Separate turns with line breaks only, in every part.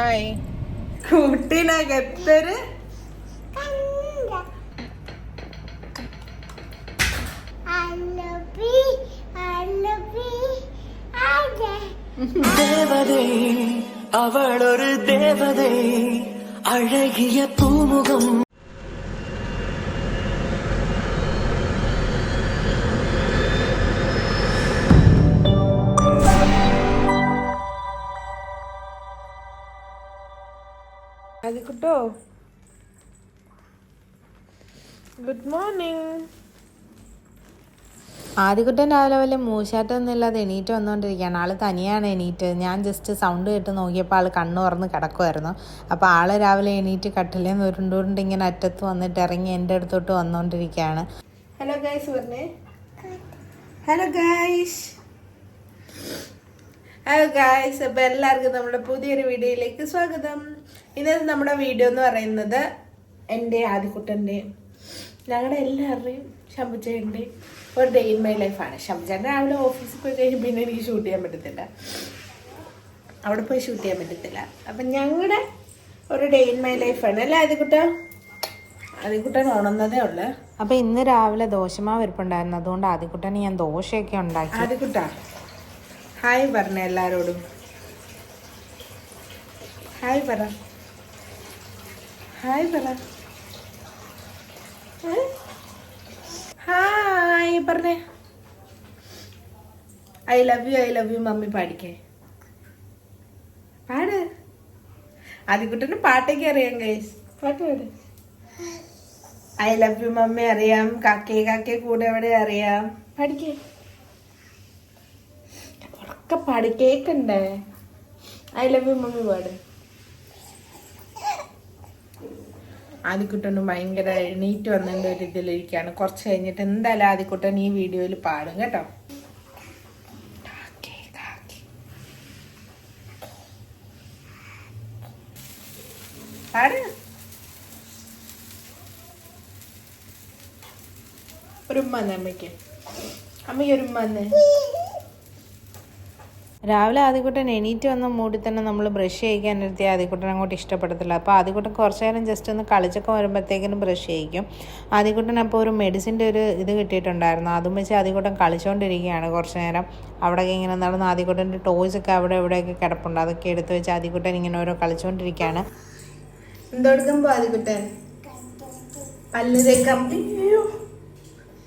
Hi. കൂട്ടിനകത്തൊരു
ദേവതേ അവളൊരു ദേവതേ അഴകിയ
പൂമുഖം. അജിക്കുട്ടോ good morning
ആദ്യക്കുട്ടൻ രാവിലെ വല്ല മൂശാട്ടൊന്നുമില്ലാതെ എണീറ്റ് വന്നുകൊണ്ടിരിക്കുകയാണ് ആൾ തനിയാണ് എണീറ്റ്. ഞാൻ ജസ്റ്റ് സൗണ്ട് കേട്ട് നോക്കിയപ്പോൾ ആൾ കണ്ണു തുറന്ന് കിടക്കുമായിരുന്നു അപ്പോൾ ആൾ രാവിലെ എണീറ്റ് കട്ടിലേ ഉരുണ്ടുകൊണ്ട് ഇങ്ങനെ അറ്റത്ത് വന്നിട്ട് ഇറങ്ങി എന്റെ അടുത്തോട്ട് വന്നുകൊണ്ടിരിക്കുകയാണ്
ഹലോ ഗൈസ് പറഞ്ഞേ ഹലോ ഗൈസ് ഹലോ ഗായ്സ് അപ്പോൾ എല്ലാവർക്കും നമ്മുടെ പുതിയൊരു വീഡിയോയിലേക്ക് സ്വാഗതം. ഇന്നത്തെ നമ്മുടെ വീഡിയോ എന്ന് പറയുന്നത് എന്റെ ആദ്യക്കുട്ടന്റെ ഞങ്ങളുടെ എല്ലാവരുടെയും ശമ്പുച്ചേന്റെ ഒരു ഡേ ഇൻ മൈ ലൈഫാണ് ശമ്പുച്ചേന്റെ രാവിലെ ഓഫീസിൽ പോയി കഴിഞ്ഞ് പിന്നെ എനിക്ക് ഷൂട്ട് ചെയ്യാൻ പറ്റത്തില്ല. അവിടെ പോയി ഷൂട്ട് ചെയ്യാൻ പറ്റത്തില്ല. അപ്പം ഞങ്ങളുടെ ഒരു ഡേ ഇൻ മൈ ലൈഫാണ് അല്ലേ ആദ്യക്കുട്ട ആദ്യക്കുട്ടൻ ഉണർന്നതേ ഉള്ളു.
അപ്പോൾ ഇന്ന് രാവിലെ ദോശമാവ് ഇരിപ്പുണ്ടായിരുന്നു അതുകൊണ്ട് ആദ്യക്കുട്ടന് ഞാൻ ദോശയൊക്കെ ഉണ്ടാക്കി.
ആദ്യക്കുട്ട ഹായ് പറഞ്ഞ എല്ലാരോടും. ഹായ് പറ. ഹായ് പറ. ഹായ്. പറഞ്ഞേ. I love you I love you mummy പാടിക്കേ. പാട്. ആദ്യക്കുട്ടന് പാട്ടൊക്കെ അറിയാം ഗൈസ് പാട്ട് പാട്. ഐ ലവ് യു മമ്മി അറിയാം കാക്കേ കാക്കേ കൂടെ എവിടെ അറിയാം. പഠിക്കേ. ഉറക്കെ പാടി. കേക്കണ്ടേ? ഐ ലവ് യു മമ്മി പാട്. ആദ്യക്കുട്ടനും ഭയങ്കര എണീറ്റ് വന്നതിന്റെ ഒരു ഇതിലിരിക്കുകയാണ്. കുറച്ച് കഴിഞ്ഞിട്ട് എന്തായാലും ആദിക്കുട്ടൻ ഈ വീഡിയോയിൽ പാടും കേട്ടോ. പാട്. ഒരു അമ്മയ്ക്ക്. അമ്മയ്ക്ക് ഒരു
രാവിലെ ആദ്യക്കുട്ടൻ എണീറ്റ് വന്ന മൂടി തന്നെ നമ്മൾ ബ്രഷ് ചെയ്യിക്കാൻ നിർത്തി ആദ്യക്കുട്ടൻ അങ്ങോട്ട് ഇഷ്ടപ്പെടത്തില്ല. അപ്പോൾ ആദ്യക്കുട്ടൻ കുറച്ച് നേരം ജസ്റ്റ് ഒന്ന് കളിച്ചൊക്കെ വരുമ്പോഴത്തേക്കിനും ബ്രഷ് ചെയ്യിക്കും. ആദ്യക്കുട്ടൻ അപ്പോൾ ഒരു മെഡിസിന്റെ ഒരു ഇത് കിട്ടിയിട്ടുണ്ടായിരുന്നു. അതും വെച്ച് ആദ്യക്കുട്ടൻ കളിച്ചുകൊണ്ടിരിക്കുകയാണ് കുറച്ച് നേരം. അവിടെയൊക്കെ ഇങ്ങനെ നടന്ന് ആദ്യക്കുട്ടന്റെ ടോയ്സ് ഒക്കെ അവിടെ ഇവിടെയൊക്കെ കിടപ്പുണ്ട്. അതൊക്കെ എടുത്ത് വെച്ച് ആദ്യക്കുട്ടൻ ഇങ്ങനെ ഓരോ കളിച്ചുകൊണ്ടിരിക്കുകയാണ്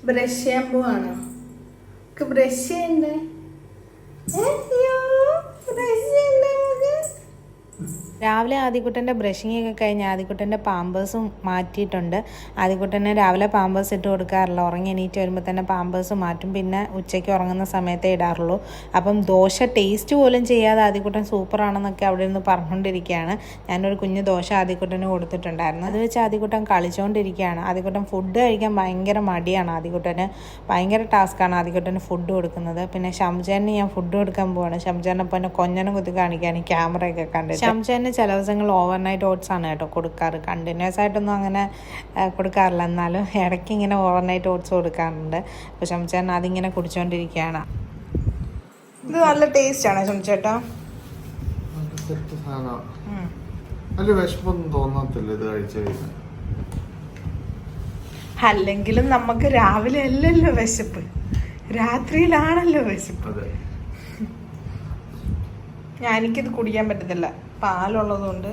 ബ്രഷ് ചെയ്യാൻ പോവാണോ? ബ്രഷ് ചെയ്യണ്ടേ? അയ്യോ ബ്രഷ് ചെയ്യണ്ടേ നമുക്ക്
രാവിലെ ആദ്യക്കുട്ടന്റെ ബ്രഷിംഗ് ഒക്കെ കഴിഞ്ഞ് ആദ്യക്കുട്ടന്റെ പാമ്പേഴ്സും മാറ്റിയിട്ടുണ്ട്. ആദ്യക്കുട്ടനെ രാവിലെ പാമ്പേഴ്സ് ഇട്ട് കൊടുക്കാറില്ല. ഉറങ്ങി എണീറ്റ് വരുമ്പോൾ തന്നെ പാമ്പേഴ്സ് മാറ്റും. പിന്നെ ഉച്ചയ്ക്ക് ഉറങ്ങുന്ന സമയത്തേ ഇടാറുള്ളൂ. അപ്പം ദോശ ടേസ്റ്റ് പോലും ചെയ്യാതെ ആദ്യക്കുട്ടൻ സൂപ്പറാണെന്നൊക്കെ അവിടെ നിന്ന് പറഞ്ഞുകൊണ്ടിരിക്കുകയാണ്. ഞാനൊരു കുഞ്ഞ് ദോശ ആദ്യക്കുട്ടന് കൊടുത്തിട്ടുണ്ടായിരുന്നു. അത് വെച്ച് ആദ്യക്കുട്ടൻ കളിച്ചുകൊണ്ടിരിക്കുകയാണ് ആദ്യക്കുട്ടൻ ഫുഡ് കഴിക്കാൻ ഭയങ്കര മടിയാണ് ആദ്യക്കുട്ടന് ഭയങ്കര ടാസ്ക്കാണ് ആദ്യക്കുട്ടന് ഫുഡ് കൊടുക്കുന്നത്. പിന്നെ ഷംജാന് ഞാൻ ഫുഡ് കൊടുക്കാൻ പോവാണ്. ഷംജാനൊപ്പം എന്നെ കൊഞ്ഞനെ കുത്തി കാണിക്കാൻ ക്യാമറയൊക്കെ കണ്ടിട്ട്. ഷംജാന് ചില ദിവസങ്ങൾ ഓവർനൈറ്റ് ഓട്സ് ആണ് കേട്ടോ കൊടുക്കാറ്. കണ്ടിന്യൂസ് ആയിട്ടൊന്നും അങ്ങനെ കൊടുക്കാറില്ല. എന്നാലും ഇടയ്ക്ക് ഇങ്ങനെ ഓവർനൈറ്റ് ഓട്സ് കൊടുക്കാറുണ്ട്. അപ്പോൾ ഷംജാൻ അതിങ്ങനെ കുടിച്ചുകൊണ്ടിരിക്കുകയാണ്
ഇത് നല്ല ടേസ്റ്റ് ആണ്
വിശപ്പൊന്നും തോന്നത്തില്ല ഇത് കഴിച്ചു കഴിഞ്ഞാൽ
അല്ലെങ്കിലും നമുക്ക് രാവിലെ അല്ലല്ലോ വിശപ്പ്. രാത്രിയിലാണല്ലോ വിശപ്പ്. എനിക്കിത് കുടിക്കാൻ പറ്റത്തില്ല. പാലുള്ളതുകൊണ്ട്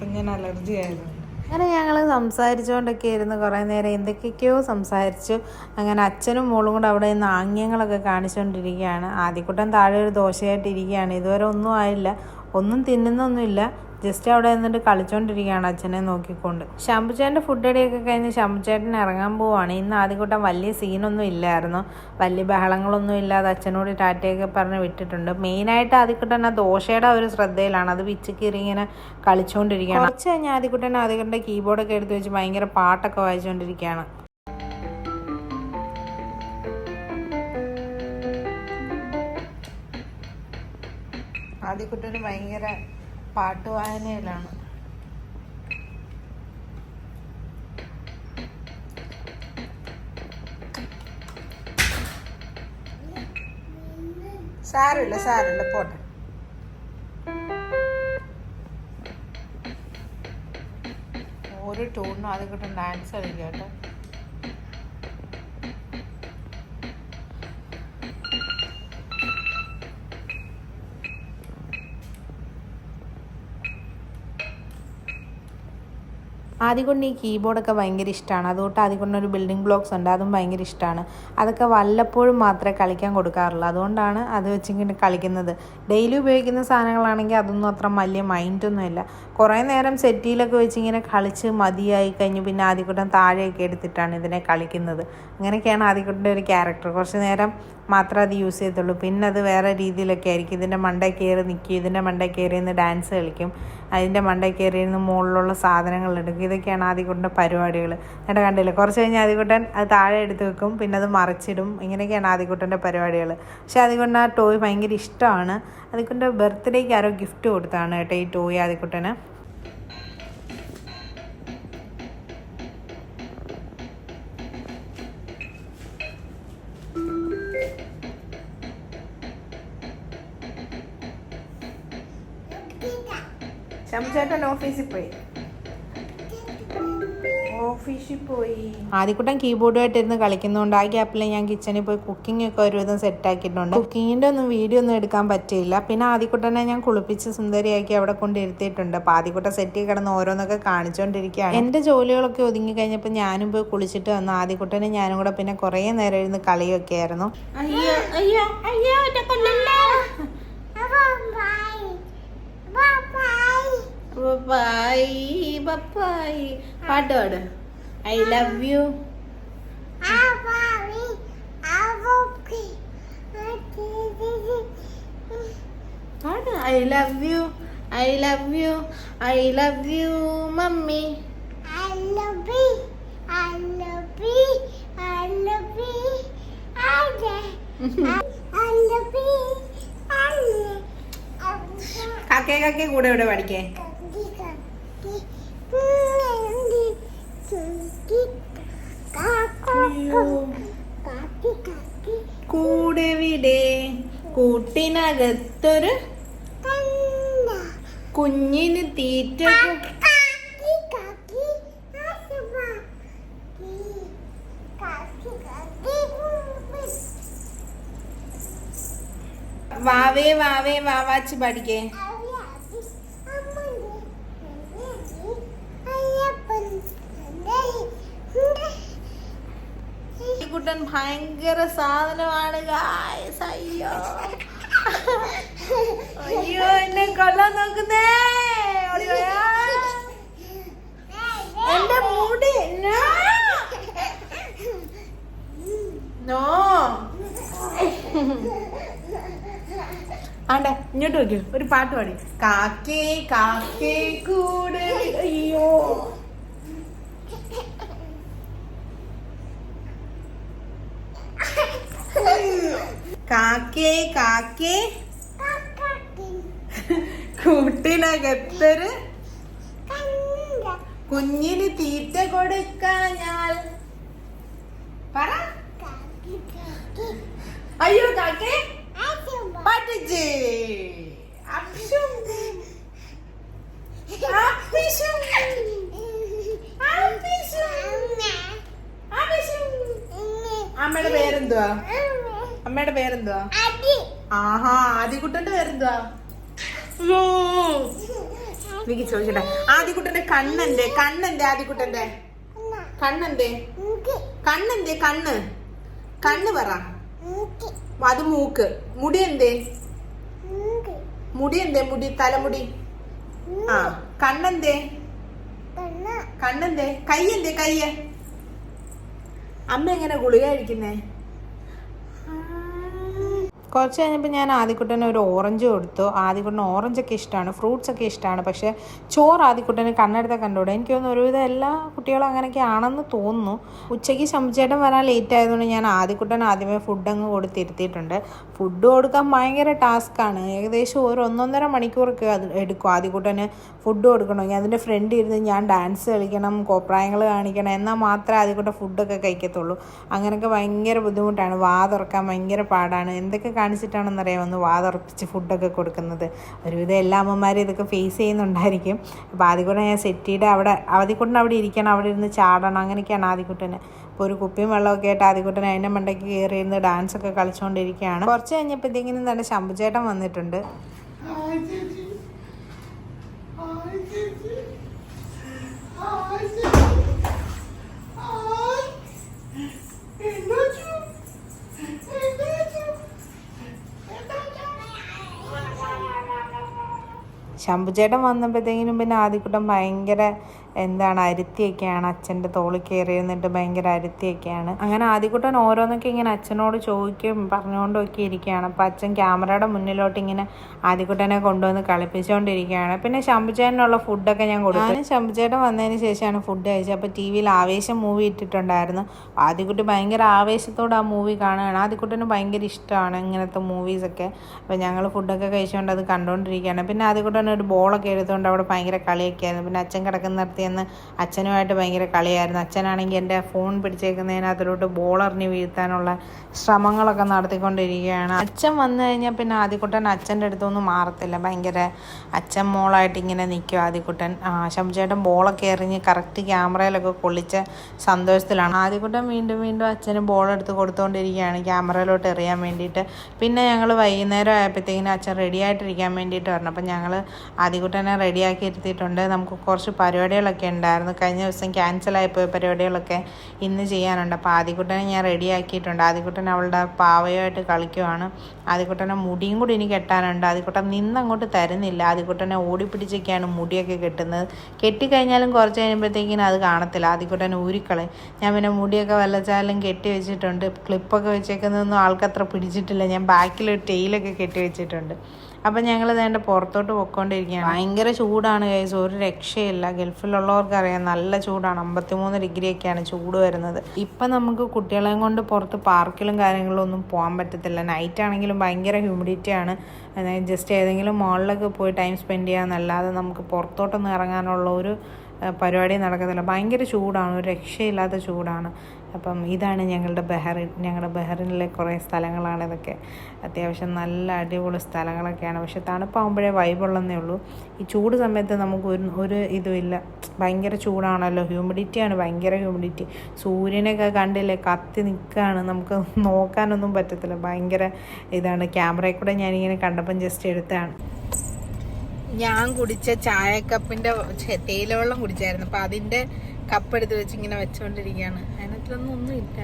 കുഞ്ഞിന് അലർജി ആയതുകൊണ്ട്.
അങ്ങനെ ഞങ്ങൾ സംസാരിച്ചുകൊണ്ടൊക്കെ ഇരുന്ന് കുറേ നേരം എന്തൊക്കെയൊക്കെയോ സംസാരിച്ചു. അങ്ങനെ അച്ഛനും മോളും കൂടെ അവിടെ നിന്ന് ആംഗ്യങ്ങളൊക്കെ കാണിച്ചുകൊണ്ടിരിക്കുകയാണ് ആദ്യക്കൂട്ടം താഴെ ഒരു ദോശയായിട്ടിരിക്കുകയാണ് ഇതുവരെ ഒന്നും ആയില്ല. ഒന്നും തിന്നുന്നൊന്നുമില്ല. ജസ്റ്റ് അവിടെ നിന്നിട്ട് കളിച്ചുകൊണ്ടിരിക്കുകയാണ് അച്ഛനെ നോക്കിക്കൊണ്ട്. ശംഭുചേട്ടന്റെ ഫുഡ് അടിയൊക്കെ കഴിഞ്ഞ് ശംഭുചേട്ടൻ ഇറങ്ങാൻ പോവാണ്. ഇന്ന് ആദ്യകൂട്ടം വലിയ സീനൊന്നും ഇല്ലായിരുന്നു. വലിയ ബഹളങ്ങളൊന്നും ഇല്ലാതെ അച്ഛനോട് ടാറ്റയൊക്കെ പറഞ്ഞ് വിട്ടിട്ടുണ്ട്. മെയിനായിട്ട് ആദ്യക്കുട്ടൻ ആ ദോശയുടെ ഒരു ശ്രദ്ധയിലാണ്. അത് വിച്ചക്കീറി ഇങ്ങനെ കളിച്ചുകൊണ്ടിരിക്കുകയാണ് കുറച്ച് കഴിഞ്ഞാൽ ആദ്യക്കുട്ടൻ ആദ്യക്കുട്ടന്റെ കീബോർഡൊക്കെ എടുത്ത് വെച്ച് ഭയങ്കര പാട്ടൊക്കെ വായിച്ചുകൊണ്ടിരിക്കുകയാണ്
ആദ്യക്കുട്ടന് ഭയങ്കര പാട്ട് വായനയിലാണ്. സാരമില്ല സാരമില്ല പോട്ടെ.
ഒരു ടൂണിനും അത് കിട്ടും ഡാൻസ് കളിക്കട്ടെ. കേട്ടോ ആദ്യകൊണ്ട് ഈ കീബോർഡൊക്കെ ഭയങ്കര ഇഷ്ടമാണ് അതുകൊണ്ട് ആദ്യകൊണ്ട് ഒരു ബിൽഡിംഗ് ബ്ലോക്സ് ഉണ്ട് അതും ഭയങ്കര ഇഷ്ടമാണ് അതൊക്കെ വല്ലപ്പോഴും മാത്രമേ കളിക്കാൻ കൊടുക്കാറുള്ളൂ. അതുകൊണ്ടാണ് അത് വെച്ചിങ്ങനെ കളിക്കുന്നത്. ഡെയിലി ഉപയോഗിക്കുന്ന സാധനങ്ങളാണെങ്കിൽ അതൊന്നും അത്ര വലിയ മൈൻഡൊന്നുമില്ല കുറേ നേരം സെറ്റിയിലൊക്കെ വെച്ച് ഇങ്ങനെ കളിച്ച് മതിയായി കഴിഞ്ഞ് പിന്നെ ആദ്യക്കൂട്ടം താഴെയൊക്കെ എടുത്തിട്ടാണ് ഇതിനെ കളിക്കുന്നത്. അങ്ങനെയൊക്കെയാണ് ആദ്യക്കൂട്ടിന്റെ ഒരു ക്യാരക്ടർ. കുറച്ച് നേരം മാത്രമേ അത് യൂസ് ചെയ്യത്തുള്ളൂ പിന്നെ അത് വേറെ രീതിയിലൊക്കെ ആയിരിക്കും. ഇതിന്റെ മണ്ട കയറി നിൽക്കും. ഇതിന്റെ മണ്ട കയറി നിന്ന് ഡാൻസ് കളിക്കും. അതിന്റെ മണ്ട കയറി നിന്ന് മുകളിലുള്ള സാധനങ്ങൾ എടുക്കും. ഇതൊക്കെയാണ് ആദ്യക്കുട്ടന്റെ പരിപാടികൾ. എന്നിട്ട് കണ്ടില്ല? കുറച്ച് കഴിഞ്ഞ് ആദ്യക്കുട്ടൻ അത് താഴെ എടുത്ത് വെക്കും. പിന്നെ അത് മറിച്ചിടും. ഇങ്ങനെയൊക്കെയാണ് ആദ്യക്കുട്ടന്റെ പരിപാടികൾ. പക്ഷേ ആദ്യക്കുട്ടൻ ആ ടോയ് ഭയങ്കര ഇഷ്ടമാണ്. ആദ്യക്കുട്ടന്റെ ബർത്ത്ഡേക്ക് ആരോ ഗിഫ്റ്റ് കൊടുത്താണ് കേട്ടോ ഈ ടോയ് ആദ്യക്കുട്ടന്
ശംചേട്ടൻ ഓഫീസിൽ പോയി. ഓഫീസിൽ പോയി.
ആദ്യക്കുട്ടൻ കീബോർഡുമായിട്ട് ഇരുന്ന് കളിക്കുന്നതുകൊണ്ട് ആ ഗ്യാപ്പിൽ ഞാൻ കിച്ചണിൽ പോയി കുക്കിംഗ് ഒക്കെ ഒരുവിധം സെറ്റ് ആക്കിയിട്ടുണ്ട്. കുക്കിങ്ങിന്റെ ഒന്നും വീഡിയോ ഒന്നും എടുക്കാൻ പറ്റിയില്ല. പിന്നെ ആദ്യക്കുട്ടനെ ഞാൻ കുളിപ്പിച്ച് സുന്ദരിയാക്കി അവിടെ കൊണ്ട് ഇരുത്തിയിട്ടുണ്ട്. അപ്പോൾ ആദ്യക്കുട്ടൻ സെറ്റിൽ കിടന്ന് ഓരോന്നൊക്കെ കാണിച്ചുകൊണ്ടിരിക്കുകയാണ് എന്റെ ജോലികളൊക്കെ ഒതുങ്ങി കഴിഞ്ഞപ്പോൾ ഞാനും പോയി കുളിച്ചിട്ട് വന്നു. ആദ്യക്കുട്ടനും ഞാനും കൂടെ പിന്നെ കുറേ നേരം ഇരുന്ന് കളിയൊക്കെ ആയിരുന്നു.
അയ്യോ അയ്യോ അയ്യോ ബപ്പായി ബപ്പായി. പാട്ട് പാട്. ഐ ലവ് യു പാട്. I love you I love you I love you mummy. കാക്കേ കാക്കേ കൂടെ ഇവിടെ പഠിക്കേ. കൂടെ വിടെ കൂട്ടിനകത്തൊരു കുഞ്ഞിന് തീറ്റ വാവേ വാവേ വാവാച്ച് പഠിക്കേ ഈ കുട്ടൻ ഭയങ്കര സാധനമാണ് ഗായ്സ് അയ്യോ. അയ്യോ എന്നെ കൊല്ലാൻ നോക്കുന്നേ. എന്റെ മുടി. നോ. ആണ്ടെ ഇങ്ങോട്ട് നോക്കിയോ. ഒരു പാട്ട് പാടി. കാക്കേ കാക്കേ കൂടെ. അയ്യോ. കാക്കേ കാക്കേ. കൂട്ടിനകത്തൊരു കുഞ്ഞിന് തീറ്റ കൊടുക്കാൻ ഞാൻ. പറ. അയ്യോ കാക്കേ. അപ്ഷും. അമ്മയുടെ പേരെന്തുവാ? അമ്മയുടെ പേരെന്തുവാ? ആഹാ ആദ്യകുട്ടന്റെ പേരെന്തുവാ? ഓ. എനിക്ക് ചോദിക്കട്ടെ. ആദ്യകുട്ടന്റെ കണ്ണന്റെ കണ്ണന്റെ ആദ്യകുട്ടന്റെ കണ്ണന്റെ? കണ്ണന്റെ കണ്ണ്? കണ്ണ് പറ. അത് മൂക്ക്. മുടി എന്തേ? മുടി എന്തേ? മുടി തലമുടി. ആ കണ്ണെന്തേ? കണ്ണെന്തേ? എന്തേ? കയ്യ. അമ്മ എങ്ങനെ ഗുളിക കഴിക്കുന്നേ?
കുറച്ച് കഴിഞ്ഞപ്പോൾ ഞാൻ ആദ്യക്കുട്ടന് ഒരു ഓറഞ്ച് കൊടുത്തു. ആദ്യക്കുട്ടന് ഓറഞ്ചൊക്കെ ഇഷ്ടമാണ് ഫ്രൂട്ട്സ് ഒക്കെ ഇഷ്ടമാണ്. പക്ഷേ ചോറ് ആദ്യക്കുട്ടന് കണ്ണെടുത്ത കണ്ടുകൂടെ? എനിക്ക് തോന്നുന്നു ഒരുവിധം എല്ലാ കുട്ടികളും അങ്ങനെയൊക്കെ ആണെന്ന് തോന്നുന്നു. ഉച്ചയ്ക്ക് ശമിച്ചേട്ടൻ വരാൻ ലേറ്റ് ആയതുകൊണ്ട് ഞാൻ ആദ്യക്കുട്ടൻ ആദ്യമേ ഫുഡ് അങ്ങ് കൊടുത്തിരുത്തിയിട്ടുണ്ട്. ഫുഡ് കൊടുക്കാൻ ഭയങ്കര ടാസ്ക്കാണ് ഏകദേശം ഒരു ഒന്നൊന്നര മണിക്കൂറൊക്കെ അത് എടുക്കും. ആദ്യക്കുട്ടന് ഫുഡ് കൊടുക്കണമെങ്കിൽ അതിന്റെ ഫ്രണ്ട് ഇരുന്ന് ഞാൻ ഡാൻസ് കളിക്കണം കോപ്രായങ്ങൾ കാണിക്കണം എന്നാൽ മാത്രമേ ആദ്യക്കുട്ടൻ ഫുഡൊക്കെ കഴിക്കത്തുള്ളൂ. അങ്ങനെയൊക്കെ ഭയങ്കര ബുദ്ധിമുട്ടാണ്. വാ തുറക്കാൻ ഭയങ്കര പാടാണ്. എന്തൊക്കെ കാണിച്ചിട്ടാണെന്നറിയാം ഒന്ന് വാതുറപ്പിച്ച് ഫുഡൊക്കെ കൊടുക്കുന്നത്. ഒരുവിധം എല്ലാ അമ്മമാരും ഇതൊക്കെ ഫേസ് ചെയ്യുന്നുണ്ടായിരിക്കും. അപ്പോൾ ആദ്യക്കൂടെ ഞാൻ സെറ്റിയുടെ അവിടെ ആദ്യക്കൂട്ടൻ അവിടെ ഇരിക്കണം അവിടെ ഇരുന്ന് ചാടണം അങ്ങനെയൊക്കെയാണ് ആദ്യക്കൂട്ടന് അപ്പോൾ ഒരു കുപ്പിയും വെള്ളമൊക്കെ ആയിട്ട് ആദ്യക്കൂട്ടൻ അതിന്റെ മണ്ടയ്ക്ക് കയറി ഇരുന്ന് ഡാൻസൊക്കെ കളിച്ചുകൊണ്ടിരിക്കുകയാണ് കുറച്ച് കഴിഞ്ഞപ്പോഴത്തേക്കിനും തന്നെ ശംഭുചേട്ടൻ വന്നിട്ടുണ്ട്
ഹായ് ചേച്ചി ഹായ് ചേച്ചി ഹായ് ചേച്ചി ഹായ് എന്തോച്ചു എന്തോച്ചു
ശംഭുചേട്ടൻ വന്നപ്പോഴത്തേക്കിനും പിന്നെ ആദ്യക്കൂട്ടം ഭയങ്കര എന്താണ് അരുത്തിയൊക്കെയാണ് അച്ഛന്റെ തോളിൽ കയറി എന്നിട്ട് ഭയങ്കര അരുത്തിയൊക്കെയാണ്. അങ്ങനെ ആദ്യക്കൂട്ടൻ ഓരോന്നൊക്കെ ഇങ്ങനെ അച്ഛനോട് ചോദിക്കും പറഞ്ഞുകൊണ്ടൊക്കെ ഇരിക്കുകയാണ്. അപ്പം അച്ഛൻ ക്യാമറയുടെ മുന്നിലോട്ട് ഇങ്ങനെ ആദ്യക്കുട്ടനെ കൊണ്ടുവന്ന് കളിപ്പിച്ചുകൊണ്ടിരിക്കുകയാണ്. പിന്നെ ശംഭുചേട്ടനുള്ള ഫുഡൊക്കെ ഞാൻ കൊടുത്തു. ഞാൻ ശംഭുചേട്ടൻ വന്നതിന് ശേഷമാണ് ഫുഡ് കഴിച്ചത്. അപ്പോൾ ടി വിയിൽ ആവേശം മൂവി ഇട്ടിട്ടുണ്ടായിരുന്നു. ആദ്യക്കുട്ടി ഭയങ്കര ആവേശത്തോടെ ആ മൂവി കാണുകയാണ്. ആദ്യക്കുട്ടന് ഭയങ്കര ഇഷ്ടമാണ് ഇങ്ങനത്തെ മൂവീസൊക്കെ അപ്പോൾ ഞങ്ങൾ ഫുഡൊക്കെ കഴിച്ചുകൊണ്ട് അത് കണ്ടുകൊണ്ടിരിക്കുകയാണ്. പിന്നെ ആദ്യക്കുട്ടൻ ഒരു ബോളൊക്കെ എടുത്തുകൊണ്ട് അവിടെ ഭയങ്കര കളിയൊക്കെ ആയിരുന്നു പിന്നെ അച്ഛൻ കിടക്കുന്നിടത്ത് ചെന്ന് അച്ഛനുമായിട്ട് ഭയങ്കര കളിയായിരുന്നു. അച്ഛനാണെങ്കിൽ എന്റെ ഫോൺ പിടിച്ചേക്കുന്നതിനകത്തിലോട്ട് ബോളറിഞ്ഞ് വീഴ്ത്താനുള്ള ശ്രമങ്ങളൊക്കെ നടത്തിക്കൊണ്ടിരിക്കുകയാണ്. അച്ഛൻ വന്നു കഴിഞ്ഞാൽ പിന്നെ ആദ്യക്കുട്ടൻ അച്ഛന്റെ അടുത്തൊന്നും മാറത്തില്ല. ഭയങ്കര അച്ഛൻ മോളായിട്ട് ഇങ്ങനെ നിൽക്കും ആദ്യക്കുട്ടൻ ശംചേട്ടൻ ബോളൊക്കെ എറിഞ്ഞ് കറക്റ്റ് ക്യാമറയിലൊക്കെ കൊള്ളിച്ച സന്തോഷത്തിലാണ്. ആദ്യക്കുട്ടൻ വീണ്ടും വീണ്ടും അച്ഛന് ബോൾ എടുത്ത് കൊടുത്തുകൊണ്ടിരിക്കുകയാണ് ക്യാമറയിലോട്ട് എറിയാൻ വേണ്ടിയിട്ട്. പിന്നെ ഞങ്ങൾ വൈകുന്നേരം ആയപ്പോഴത്തേക്കിനും അച്ഛൻ റെഡി ആയിട്ടിരിക്കാൻ വേണ്ടിയിട്ട് പറഞ്ഞു. അപ്പം ഞങ്ങൾ ആദ്യക്കുട്ടനെ റെഡിയാക്കി ഇരുത്തിയിട്ടുണ്ട്. നമുക്ക് കുറച്ച് പരിപാടികളൊക്കെ ഉണ്ടായിരുന്നു. കഴിഞ്ഞ ദിവസം ക്യാൻസലായിപ്പോയ പരിപാടികളൊക്കെ ഇന്ന് ചെയ്യാനുണ്ട്. അപ്പോൾ ആദ്യക്കുട്ടനെ ഞാൻ റെഡിയാക്കിയിട്ടുണ്ട് ആദ്യക്കുട്ടൻ അവളുടെ പാവയുമായിട്ട് കളിക്കുവാണ്. ആദ്യക്കുട്ടനെ മുടിയും കൂടി ഇനി കെട്ടാനുണ്ട്. ആദ്യക്കുട്ടൻ നിന്നങ്ങോട്ട് തരുന്നില്ല. ആദ്യക്കുട്ടനെ ഓടിപ്പിടിച്ചൊക്കെയാണ് മുടിയൊക്കെ കെട്ടുന്നത്. കെട്ടിക്കഴിഞ്ഞാലും കുറച്ച് കഴിയുമ്പോഴത്തേക്കിനും അത് കാണത്തില്ല. ആദ്യക്കുട്ടനെ ഊരിക്കളെ ഞാൻ പിന്നെ മുടിയൊക്കെ വല്ലച്ചാലും കെട്ടി വെച്ചിട്ടുണ്ട്. ക്ലിപ്പൊക്കെ വെച്ചേക്കുന്നതൊന്നും ആൾക്കത്ര പിടിച്ചിട്ടില്ല. ഞാൻ ബാക്കിൽ ടെയിലൊക്കെ കെട്ടി വെച്ചിട്ടുണ്ട്. അപ്പം ഞങ്ങൾ നേരെ പുറത്തോട്ട് പൊയ്ക്കൊണ്ടിരിക്കുകയാണ് ഭയങ്കര ചൂടാണ് കൈസ് ഒരു രക്ഷയില്ല. ഗൾഫിലുള്ളവർക്ക് അറിയാം നല്ല ചൂടാണ്. അമ്പത്തിമൂന്ന് ഡിഗ്രിയൊക്കെയാണ് ചൂട് വരുന്നത്. ഇപ്പം നമുക്ക് കുട്ടികളെയും കൊണ്ട് പുറത്ത് പാർക്കിലും കാര്യങ്ങളിലും ഒന്നും പോകാൻ പറ്റത്തില്ല. നൈറ്റ് ആണെങ്കിലും ഭയങ്കര ഹ്യൂമിഡിറ്റി ആണ്. ജസ്റ്റ് ഏതെങ്കിലും മോളിലൊക്കെ പോയി ടൈം സ്പെൻഡ് ചെയ്യാമെന്നല്ലാതെ നമുക്ക് പുറത്തോട്ടൊന്നും ഇറങ്ങാനുള്ള ഒരു പരിപാടി നടക്കത്തില്ല. ഭയങ്കര ചൂടാണ്. ഒരു രക്ഷയില്ലാത്ത ചൂടാണ്. അപ്പം ഇതാണ് ഞങ്ങളുടെ ബഹറിൻ ഞങ്ങളുടെ ബഹറിനിലെ കുറേ സ്ഥലങ്ങളാണ് ഇതൊക്കെ. അത്യാവശ്യം നല്ല അടിപൊളി സ്ഥലങ്ങളൊക്കെയാണ്. പക്ഷെ തണുപ്പാകുമ്പോഴേ വൈബുള്ളതേ ഉള്ളൂ. ഈ ചൂട് സമയത്ത് നമുക്ക് ഒരു ഒരു ഇതുമില്ല. ഭയങ്കര ചൂടാണല്ലോ. ഹ്യൂമിഡിറ്റിയാണ് ഭയങ്കര ഹ്യൂമിഡിറ്റി സൂര്യനൊക്കെ കണ്ടില്ലേ കത്തി നിൽക്കുകയാണ് നമുക്ക് നോക്കാനൊന്നും പറ്റത്തില്ല. ഭയങ്കര ഇതാണ്. ക്യാമറയിൽ കൂടെ ഞാനിങ്ങനെ കണ്ടപ്പം ജസ്റ്റ് എടുത്താണ്. ഞാൻ കുടിച്ച ചായക്കപ്പിന്റെ തേയില വെള്ളം കുടിച്ചായിരുന്നു. അപ്പോൾ അതിന്റെ കപ്പ് എടുത്ത് വെച്ച് ഇങ്ങനെ വെച്ചോണ്ടിരിക്കുകയാണ് ഒന്നും ഒന്നുമില്ല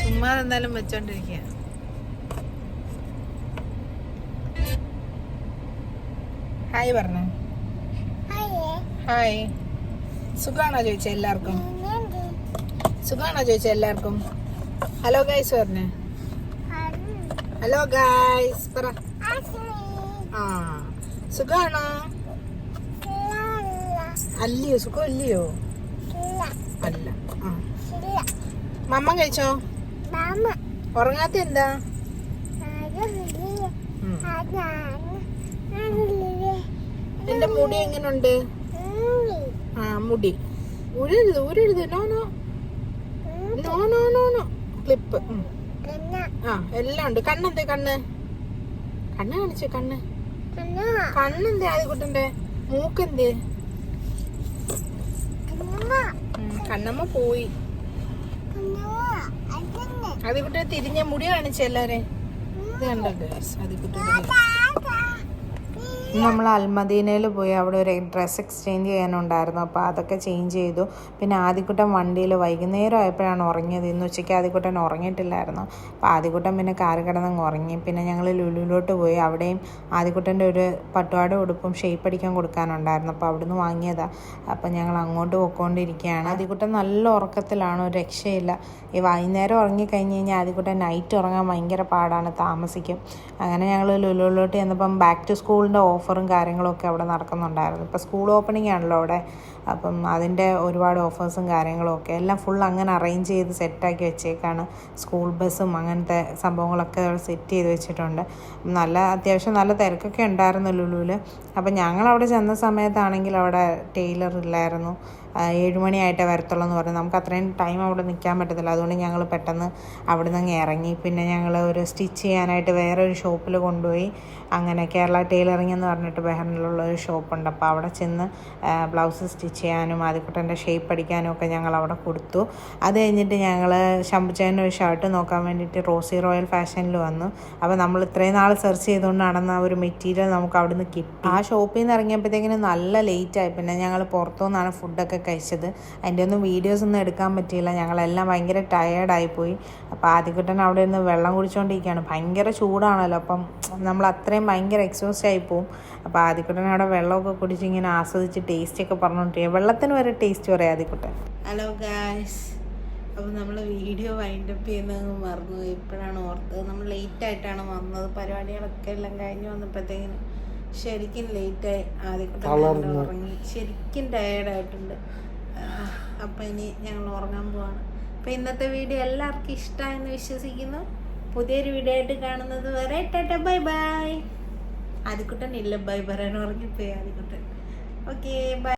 ചുമ്മാ എന്തായാലും വെച്ചോണ്ടിരിക്കുക ഹായ് പറഞ്ഞു. ഹായ്. സുഖാണോ ചോദിച്ച എല്ലാവർക്കും? സുഖാണോ ചോദിച്ച എല്ലാവർക്കും? ഹലോ ഗൈസ് പറഞ്ഞു. ഹലോ ഗൈസ് പറ. ആ സുഖാണോ? അല്ലയോ സുഖം ഇല്ലയോ അല്ല ആ. മമ്മ കഴിച്ചോ? ഉറങ്ങാത്ത എന്താ. എന്റെ മുടി എങ്ങനുണ്ട്? ആ മുടി. ഉരരുത് ഉരരുത് no no. No no no no. Clip. ആ എല്ലാം ഉണ്ട്. കണ്ണെന്തേ കണ്ണ്? കണ്ണ് കാണിച്ചു കണ്ണ്? കണ്ണെന്തേ ആദ്യക്കുട്ടന്റെ മൂക്കെന്തേ? കണ്ണമ്മ പോയി. ആദ്യക്കുട്ടനെ തിരിഞ്ഞ മുടി കാണിച്ച എല്ലാരെ ഇത് കണ്ടോ? ആദ്യക്കുട്ടന്റെ നമ്മൾ അൽമദീനയിൽ പോയി അവിടെ ഒരു ഡ്രസ്സ് എക്സ്ചേഞ്ച് ചെയ്യാനുണ്ടായിരുന്നു. അപ്പോൾ അതൊക്കെ ചേഞ്ച് ചെയ്തു. പിന്നെ ആദ്യക്കുട്ടൻ വണ്ടിയിൽ വൈകുന്നേരം ആയപ്പോഴാണ് ഉറങ്ങിയത്. ഇന്ന് ഉച്ചയ്ക്ക് ആദ്യക്കുട്ടൻ ഉറങ്ങിയിട്ടില്ലായിരുന്നു. അപ്പോൾ ആദ്യക്കുട്ടൻ പിന്നെ കാറ് കിടന്നങ്ങ് ഉറങ്ങി. പിന്നെ ഞങ്ങൾ ലുലുവിലോട്ട് പോയി. അവിടെയും ആദ്യക്കുട്ടന്റെ ഒരു പട്ടുപാട് ഉടുപ്പും ഷേപ്പ് അടിക്കാൻ കൊടുക്കാനുണ്ടായിരുന്നു. അപ്പോൾ അവിടുന്ന് വാങ്ങിയതാണ് അപ്പോൾ ഞങ്ങൾ അങ്ങോട്ട് പോയിക്കൊണ്ടിരിക്കുകയാണ്. ആദ്യക്കുട്ടൻ നല്ല ഉറക്കത്തിലാണ്. ഒരു രക്ഷയില്ല. ഈ വൈകുന്നേരം ഉറങ്ങിക്കഴിഞ്ഞ് കഴിഞ്ഞാൽ ആദ്യക്കുട്ടൻ നൈറ്റ് ഉറങ്ങാൻ ഭയങ്കര പാടാണ്. താമസിക്കും. അങ്ങനെ ഞങ്ങൾ ലുലുവിലോട്ട് ചെന്നപ്പം ബാക്ക് ടു സ്കൂളിന്റെ ഓഫറും കാര്യങ്ങളൊക്കെ അവിടെ നടക്കുന്നുണ്ടായിരുന്നു. ഇപ്പോൾ സ്കൂൾ ഓപ്പണിംഗ് ആണല്ലോ അവിടെ. അപ്പം അതിന്റെ ഒരുപാട് ഓഫേഴ്സും കാര്യങ്ങളും ഒക്കെ എല്ലാം ഫുൾ അങ്ങനെ അറേഞ്ച് ചെയ്ത് സെറ്റാക്കി വെച്ചേക്കാണ്. സ്കൂൾ ബസ്സും അങ്ങനത്തെ സംഭവങ്ങളൊക്കെ സെറ്റ് ചെയ്ത് വെച്ചിട്ടുണ്ട്. നല്ല അത്യാവശ്യം നല്ല തിരക്കൊക്കെ ഉണ്ടായിരുന്നു ലുലുവിൽ അപ്പം ഞങ്ങൾ അവിടെ ചെന്ന സമയത്താണെങ്കിൽ അവിടെ ടൈലർ ഇല്ലായിരുന്നു. ഏഴുമണിയായിട്ടേ വരത്തുള്ളൂ എന്ന് പറഞ്ഞു. നമുക്ക് അത്രയും ടൈം അവിടെ നിൽക്കാൻ പറ്റത്തില്ല. അതുകൊണ്ട് ഞങ്ങൾ പെട്ടെന്ന് അവിടെ നിന്ന് ഇറങ്ങി. പിന്നെ ഞങ്ങൾ ഒരു സ്റ്റിച്ച് ചെയ്യാനായിട്ട് വേറെ ഒരു ഷോപ്പിൽ കൊണ്ടുപോയി. അങ്ങനെ കേരള ടൈലറിംഗ് എന്ന് പറഞ്ഞിട്ട് ബഹറിനിലുള്ള ഒരു ഷോപ്പുണ്ട് അപ്പോൾ അവിടെ ചെന്ന് ബ്ലൗസ് സ്റ്റിച്ച് ചെയ്യാനും ആദ്യക്കുട്ടന്റെ ഷേപ്പ് അടിക്കാനും ഒക്കെ ഞങ്ങൾ അവിടെ കൊടുത്തു. അത് കഴിഞ്ഞിട്ട് ഞങ്ങൾ ശമ്പുച്ചേന്റെ ഒരു ഷർട്ട് നോക്കാൻ വേണ്ടിയിട്ട് റോസി റോയൽ ഫാഷനിൽ വന്നു. അപ്പോൾ നമ്മൾ ഇത്രയും നാൾ സെർച്ച് ചെയ്തുകൊണ്ട് നടന്ന ഒരു മെറ്റീരിയൽ നമുക്ക് അവിടെ നിന്ന് കിട്ടി. ആ ഷോപ്പിൽ നിന്ന് ഇറങ്ങിയപ്പോഴത്തേക്കിനും നല്ല ആയി. പിന്നെ ഞങ്ങൾ പുറത്തുനിന്നാണ് ഫുഡൊക്കെ കഴിച്ചത്. അതിന്റെ ഒന്നും വീഡിയോസ് ഒന്നും എടുക്കാൻ പറ്റിയില്ല. ഞങ്ങളെല്ലാം ഭയങ്കര ടയേർഡായി പോയി. അപ്പോൾ ആദ്യക്കുട്ടൻ അവിടെ ഇരുന്ന് വെള്ളം കുടിച്ചുകൊണ്ടിരിക്കുകയാണ് ഭയങ്കര ചൂടാണല്ലോ. അപ്പം നമ്മൾ അത്രയും ഭയങ്കര എക്സോസ്റ്റ് ആയി പോവും. അപ്പോൾ ആദ്യക്കുട്ടൻ അവിടെ വെള്ളമൊക്കെ കുടിച്ച് ഇങ്ങനെ ആസ്വദിച്ച് ടേസ്റ്റൊക്കെ പറഞ്ഞുകൊണ്ടിരിക്കുക വെള്ളത്തിന് വരെ ടേസ്റ്റ് പറയാം ആദ്യക്കുട്ടൻ
ഹലോ ഗായ്സ് അപ്പോൾ നമ്മൾ വീഡിയോ വൈൻഡപ്പ് ചെയ്യുന്നത് മറന്നു ഇപ്പോഴാണ് ഓർത്തത്. നമ്മൾ ലേറ്റ് ആയിട്ടാണ് വന്നത്. പരിപാടികളൊക്കെ എല്ലാം കഴിഞ്ഞ് വന്നപ്പോഴത്തേക്കും ശരിക്കും ലേറ്റായി ആദ്യം ഉറങ്ങി. ശരിക്കും ടയേർഡായിട്ടുണ്ട് അപ്പോൾ ഇനി ഞങ്ങൾ ഉറങ്ങാൻ പോവാണ്. അപ്പോൾ ഇന്നത്തെ വീഡിയോ എല്ലാവർക്കും ഇഷ്ടമായെന്ന് വിശ്വസിക്കുന്നു. പുതിയൊരു വീഡിയോ ആയിട്ട് കാണുന്നത് വരെ ടാറ്റ ബൈ ബൈ ആദ്യക്കുട്ടൻ ഇല്ല. ബൈ പറയാൻ ഉറങ്ങിപ്പോയി ആദ്യക്കുട്ടൻ ഓക്കെ ബൈ